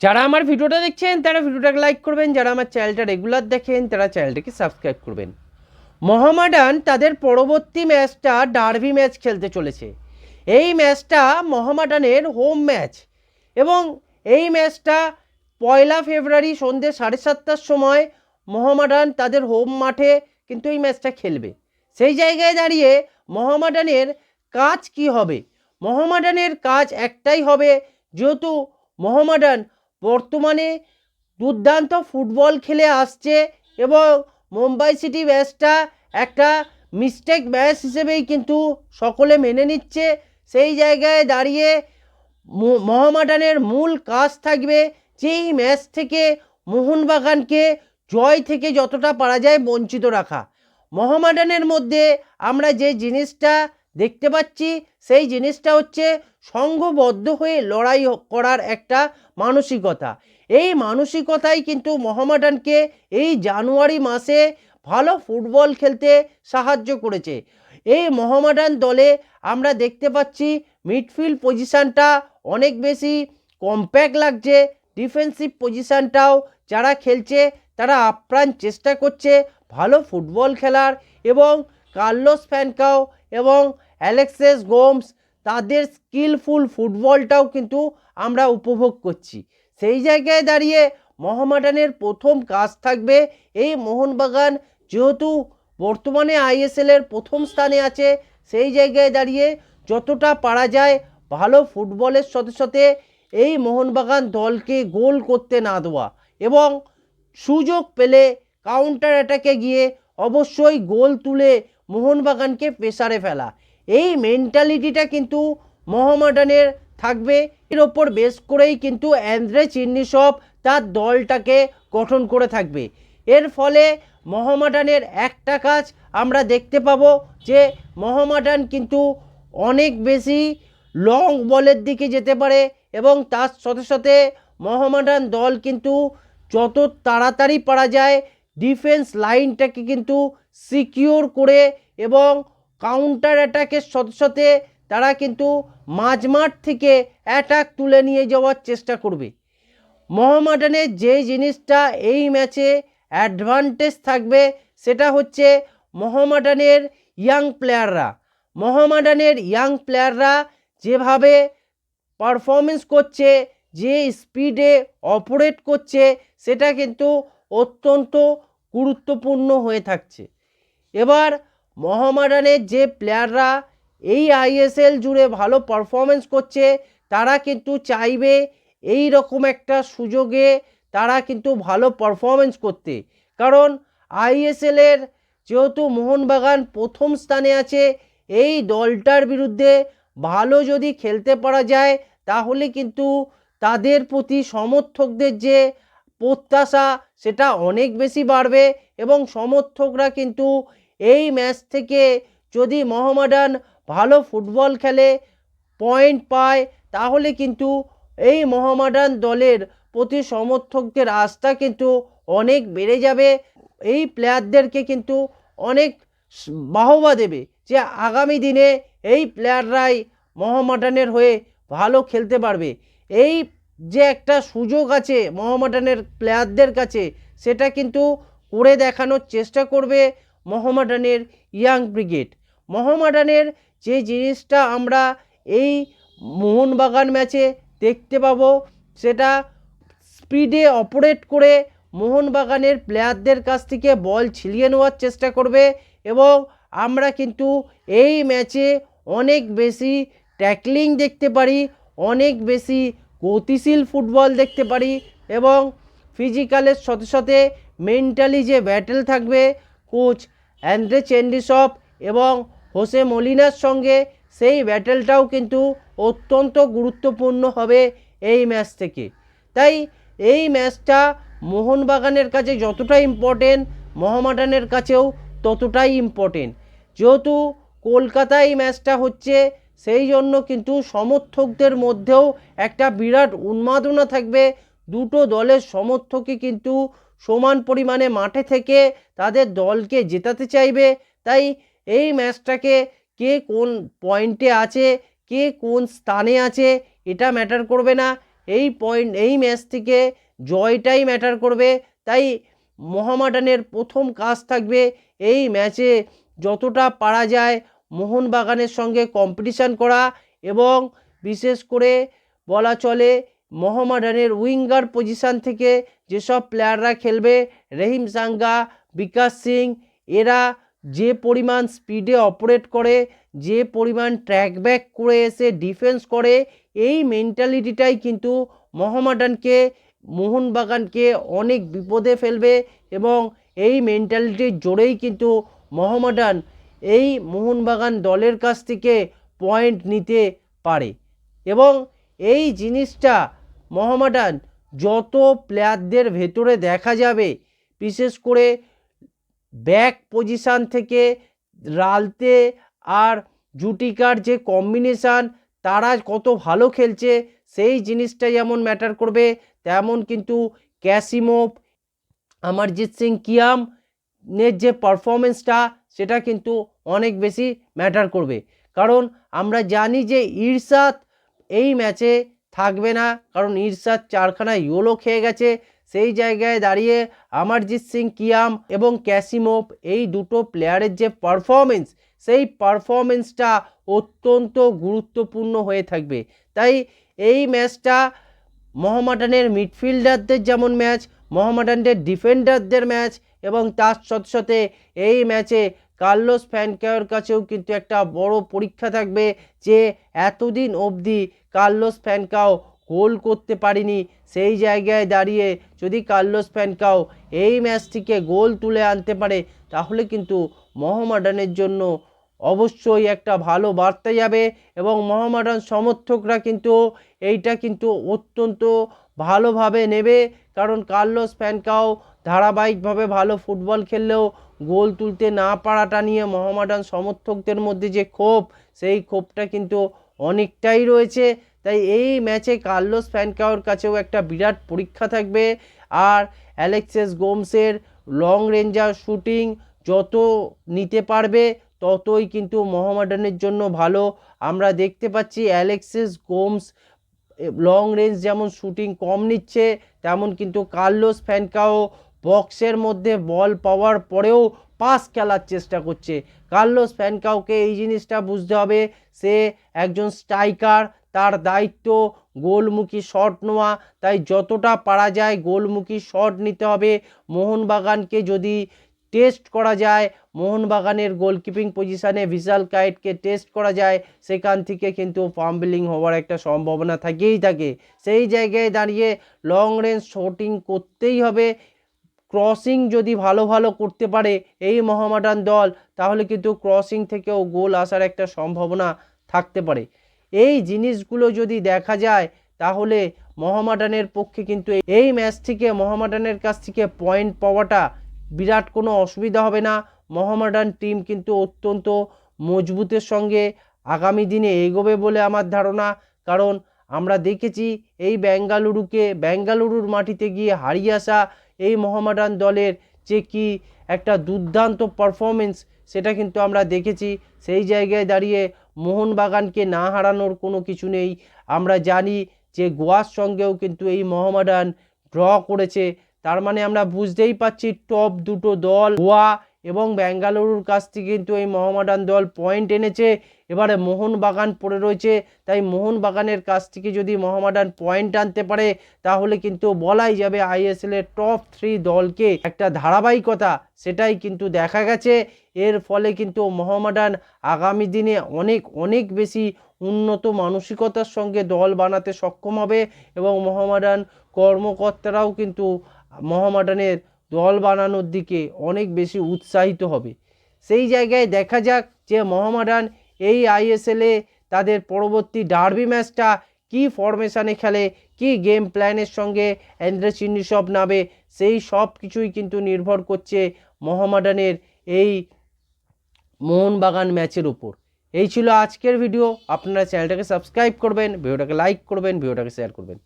যারা আমার ভিডিওটা দেখছেন, তারা ভিডিওটাকে লাইক করবেন। যারা আমার চ্যানেলটা রেগুলার দেখেন, তারা চ্যানেলটাকে সাবস্ক্রাইব করবেন। মহামাডান তাদের পরবর্তী ম্যাচটা ডার্বি ম্যাচ খেলতে চলেছে। এই ম্যাচটা মহামাডানের হোম ম্যাচ এবং এই ম্যাচটা পয়লা ফেব্রুয়ারি সন্ধ্যে সাড়ে সাতটার সময় মহামাডান তাদের হোম মাঠে কিন্তু এই ম্যাচটা খেলবে। সেই জায়গায় দাঁড়িয়ে মহামাডানের কাজ কি হবে? মহামাডানের কাজ একটাই হবে, যেহেতু মোহামেডান বর্তমানে দুর্দান্ত ফুটবল খেলে আসছে এবং মুম্বাই সিটি ম্যাচটা একটা মিস্টেক ম্যাচ হিসেবেই কিন্তু সকলে মেনে নিচ্ছে। সেই জায়গায় দাঁড়িয়ে মোহামেডানের মূল কাজ থাকবে যে এই ম্যাচ থেকে মোহনবাগানকে জয় থেকে যতটা পারা যায় বঞ্চিত রাখা। মোহামেডানের মধ্যে আমরা যে জিনিসটা দেখতে পাচ্ছি সেই জিনিসটা হচ্ছে সংঘবদ্ধ হয়ে লড়াই করার একটা মানসিকতা। এই মানসিকতাই কিন্তু মোহামেডানকে এই জানুয়ারি মাসে ভালো ফুটবল খেলতে সাহায্য করেছে। এই মোহামেডান দলে আমরা দেখতে পাচ্ছি মিডফিল্ড পজিশানটা অনেক বেশি কম্প্যাক্ট লাগছে, ডিফেন্সিভ পজিশানটাও যারা খেলছে তারা আপ্রাণ চেষ্টা করছে ভালো ফুটবল খেলার এবং কার্লোস ফ্যানকাও এবং অ্যালেক্সেস গোমস তাদের স্কিলফুল ফুটবলটাও কিন্তু আমরা উপভোগ করছি। সেই জায়গায় দাঁড়িয়ে মোহামেডানের প্রথম কাজ থাকবে এই মোহনবাগান, যেহেতু বর্তমানে আইএসএলের প্রথম স্থানে আছে, সেই জায়গায় দাঁড়িয়ে যতটা পারা যায় ভালো ফুটবলের সাথে সাথে এই মোহনবাগান দলকে গোল করতে না দেওয়া এবং সুযোগ পেলে কাউন্টার অ্যাটাকে গিয়ে অবশ্যই গোল তুলে মোহনবাগানকে প্রেসারে ফেলা। এই মেন্টালিটিটা কিন্তু মোহামেডানের থাকবে। এর ওপর বেস করেই কিন্তু অ্যান্দ্রে চিন্নিসব তার দলটাকে গঠন করে থাকবে। এর ফলে মোহামেডানের একটা কাজ আমরা দেখতে পাবো যে মোহামেডান কিন্তু অনেক বেশি লং বলের দিকে যেতে পারে এবং তার সাথে সাথে মোহামেডান দল কিন্তু যত তাড়াতাড়ি পারা যায় ডিফেন্স লাইনটাকে কিন্তু সিকিওর করে এবং কাউন্টার অ্যাটাকের সাথে সাথে তারা কিন্তু মাঝমাঠ থেকে অ্যাটাক তুলে নিয়ে যাওয়ার চেষ্টা করবে। মোহামেডানের যে জিনিসটা এই ম্যাচে অ্যাডভান্টেজ থাকবে সেটা হচ্ছে মোহামেডানের ইয়াং প্লেয়াররা মোহামেডানের ইয়াং প্লেয়াররা যেভাবে পারফরমেন্স করছে, যে স্পিডে অপারেট করছে, সেটা কিন্তু অত্যন্ত গুরুত্বপূর্ণ হয়ে থাকছে। এবার মোহামেডানের যে প্লেয়াররা এই আইএসএল জুড়ে ভালো পারফরমেন্স করছে, তারা কিন্তু চাইবে এই রকম একটা সুযোগে তারা কিন্তু ভালো পারফরমেন্স করতে। কারণ আইএসএলের যেহেতু মোহনবাগান প্রথম স্থানে আছে, এই দলটার বিরুদ্ধে ভালো যদি খেলতে পারা যায়, তাহলে কিন্তু তাদের প্রতি সমর্থকদের যে প্রত্যাশা, সেটা অনেক বেশি বাড়বে এবং সমর্থকরা কিন্তু এই ম্যাচ থেকে যদি মোহামেডান ভালো ফুটবল খেলে, পয়েন্ট পায়, তাহলে কিন্তু এই মোহামেডান দলের প্রতি সমর্থকদের আস্থা কিন্তু অনেক বেড়ে যাবে। এই প্লেয়ারদেরকে কিন্তু অনেক বাহবা দেবে যে আগামী দিনে এই প্লেয়াররাই মোহামেডানের হয়ে ভালো খেলতে পারবে। এই যে একটা সুযোগ আছে মোহামেডানের প্লেয়ারদের কাছে, সেটা কিন্তু করে দেখানোর চেষ্টা করবে। মোহামেডানের ইয়াং ব্রিগেড। মোহামেডানের যে জিনিসটা আমরা এই মোহনবাগান ম্যাচে দেখতে পাবো, সেটা স্পিডে অপারেট করে মোহনবাগানের প্লেয়ারদের কাছ থেকে বল ছিলিয়ে নেওয়ার চেষ্টা করবে এবং আমরা কিন্তু এই ম্যাচে অনেক বেশি ট্যাকলিং দেখতে পারি, অনেক বেশি গতিশীল ফুটবল দেখতে পারি এবং ফিজিক্যালের সাথে সাথে মেন্টালি যে ব্যাটেল থাকবে কোচ অ্যান্ড্রে চেন্ডিসপ এবং হোসে মলিনার সঙ্গে সেই ব্যাটেলটাও কিন্তু অত্যন্ত গুরুত্বপূর্ণ হবে এই ম্যাচ থেকে। তাই এই ম্যাচটা মোহনবাগানের কাছে যতটা ইম্পর্টেন্ট মোহামেডানের কাছেও ততটাই ইম্পর্টেন্ট যেহেতু কলকাতায় এই ম্যাচটা হচ্ছে, সেই জন্য কিন্তু সমর্থকদের মধ্যেও একটা বিরাট উন্মাদনা থাকবে। দুটো দলের সমর্থকই কিন্তু সমান পরিমাণে মাঠে থেকে তাদের দলকে জেতাতে চাইবে। তাই এই ম্যাচটাকে কে কোন পয়েন্টে আছে, কে কোন স্থানে আছে, এটা ম্যাটার করবে না। এই পয়েন্ট, এই ম্যাচ থেকে জয়টাই ম্যাটার করবে। তাই মোহামেডানের প্রথম কাজ থাকবে এই ম্যাচে যতটা পারা যায় মোহনবাগানের সঙ্গে কম্পিটিশান করা এবং বিশেষ করে বলা চলে মোহামেডানের উইঙ্গার পজিশান থেকে যেসব প্লেয়াররা খেলবে, রহিম সাঙ্গা, বিকাশ সিং, এরা যে পরিমাণ স্পিডে অপারেট করে, যে পরিমাণ ট্র্যাক ব্যাক করে এসে ডিফেন্স করে, এই মেন্টালিটিটাই কিন্তু মোহামেডানকে মোহনবাগানকে অনেক বিপদে ফেলবে এবং এই মেন্টালিটির জোরেই কিন্তু মোহামেডান এই মোহনবাগান দলের কাছ থেকে পয়েন্ট নিতে পারে। এবং এই জিনিসটা মোহামেডান, যত প্লেয়ারদের ভেতরে দেখা যাবে, বিশেষ করে ব্যাক পজিশান থেকে রালতে আর জুটিকার যে কম্বিনেশান তারা কত ভালো খেলছে, সেই জিনিসটা যেমন ম্যাটার করবে, তেমন কিন্তু ক্যাসিমোভ, অমরজিৎ সিং কিয়াম নের যে পারফরমেন্সটা সেটা কিন্তু অনেক বেশি ম্যাটার করবে। কারণ আমরা জানি যে ইরশাদ এই ম্যাচে থাকবে না। কারণ ইরশাদ চারখানা ইয়োলো খেয়ে গেছে। সেই জায়গায় দাঁড়িয়ে অমরজিৎ সিং কিয়াম এবং ক্যাসিমোভ এই দুটো প্লেয়ারের যে পারফরমেন্স সেই পারফরমেন্সটা অত্যন্ত গুরুত্বপূর্ণ হয়ে থাকবে। তাই এই ম্যাচটা মোহামেডানের মিডফিল্ডারদের যেমন ম্যাচ মোহামেডানদের ডিফেন্ডারদের ম্যাচ এবং তার সাথে সাথে এই ম্যাচে কার্লোস ফ্যানকাওয়ের কাছেও কিন্তু একটা বড় পরীক্ষা থাকবে যে এতদিন অবধি কার্লোস ফ্যানকাও গোল করতে পারিনি। সেই জায়গায় দাঁড়িয়ে যদি কার্লোস ফ্যানকাও এই ম্যাচটিকে গোল তুলে আনতে পারে, তাহলে কিন্তু মোহামেডানের জন্য অবশ্যই একটা ভালো বার্তা যাবে এবং মোহামেডান সমর্থকরা কিন্তু এইটা কিন্তু অত্যন্ত ভালোভাবে নেবে। কারণ কার্লোস ফ্যানকাও ধারাবাহিকভাবে ভালো ফুটবল খেললেও গোল তুলতে না পারাটা নিয়ে মোহামেডান সমর্থকদের মধ্যে যে ক্ষোভ, সেই ক্ষোভটা কিন্তু অনেকটাই রয়েছে। তাই এই ম্যাচে কার্লোস ফ্যানকাওর কাছেও একটা বিরাট পরীক্ষা থাকবে। আর অ্যালেক্সেস গোমসের লং রেঞ্জার শুটিং যত নিতে পারবে, ততই কিন্তু মোহামেডানের জন্য ভালো। আমরা দেখতে পাচ্ছি অ্যালেক্সেস গোমস লং রেঞ্জ যেমন শুটিং কম নিচ্ছে, তেমন কিন্তু কার্লোস ফ্যানকাও বক্সের মধ্যে বল পাওয়ার পরেও পাস খেলার চেষ্টা করছে। কার্লোস ফ্যানকাওকে এই জিনিসটা বুঝতে হবে, সে একজন স্ট্রাইকার তার দায়িত্ব গোলমুখী শট নেওয়া, তাই যতটা পারা যায় গোলমুখী শট নিতে হবে। মোহনবাগানকে যদি টেস্ট করা যায়। মোহনবাগানের গোলকিপিং পজিশানে ভিশাল কাইটকে টেস্ট করা যায়। সেখান থেকে কিন্তু ফাম্বলিং হওয়ার একটা সম্ভাবনা থাকেই থাকে। সেই জায়গায় দাঁড়িয়ে লং রেঞ্জ শটিং করতেই হবে। ক্রসিং যদি ভালো ভালো করতে পারে এই মহামাডান দল, তাহলে কিন্তু ক্রসিং থেকেও গোল আসার একটা সম্ভাবনা থাকতে পারে। এই জিনিসগুলো যদি দেখা যায়, তাহলে মহামাডানের পক্ষে কিন্তু এই ম্যাচ থেকে, মোহামেডানের কাছ থেকে পয়েন্ট পাওয়াটা বিরাট কোনো অসুবিধা হবে না। মোহামেডান টিম কিন্তু অত্যন্ত মজবুতের সঙ্গে আগামী দিনে এগোবে বলে আমার ধারণা। কারণ আমরা দেখেছি এই বেঙ্গালুরুকে, বেঙ্গালুরুর মাটিতে গিয়ে হারিয়ে আসা এই মোহামেডান দলের যে কি একটা দুর্দান্ত পারফরমেন্স সেটা কিন্তু আমরা দেখেছি। সেই জায়গায় দাঁড়িয়ে মোহনবাগানকে না হারানোর কোনো কিছু নেই। আমরা জানি যে গোয়ার সঙ্গেও কিন্তু এই মোহামেডান ড্র করেছে। তার মানে আমরা বুঝতেই পারছি টপ দুটো দল গোয়া এবং বেঙ্গালুরুর কাছ থেকে কিন্তু এই মোহামেডান দল পয়েন্ট এনেছে। এবারে মোহনবাগান পড়ে রয়েছে, তাই মোহনবাগানের কাছ থেকে যদি মোহামেডান পয়েন্ট আনতে পারে, তাহলে কিন্তু বলাই যাবে আইএসএল এর টপ থ্রি দলকে। একটা ধারাবাহিকতা, সেটাই কিন্তু দেখা গেছে। এর ফলে কিন্তু মোহামেডান আগামী দিনে অনেক অনেক বেশি উন্নত মানসিকতার সঙ্গে দল বানাতে সক্ষম হবে এবং মোহামেডান কর্মকর্তারাও কিন্তু মোহামেডানের দল বানানোর দিকে অনেক বেশি উৎসাহিত হবে। সেই জায়গায় দেখা যাক যে মোহামেডান এই আইএসএলে তাদের পরবর্তী ডার্বি ম্যাচটা কী ফরমেশানে খেলে, কী গেম প্ল্যানের সঙ্গে অ্যান্ড্রে চিন্নিসব নামে, সেই সব কিছুই কিন্তু নির্ভর করছে মোহামেডানের এই মোহনবাগান ম্যাচের উপর। এই ছিল আজকের ভিডিও। আপনারা চ্যানেলটাকে সাবস্ক্রাইব করবেন, ভিডিওটাকে লাইক করবেন, ভিডিওটাকে শেয়ার করবেন।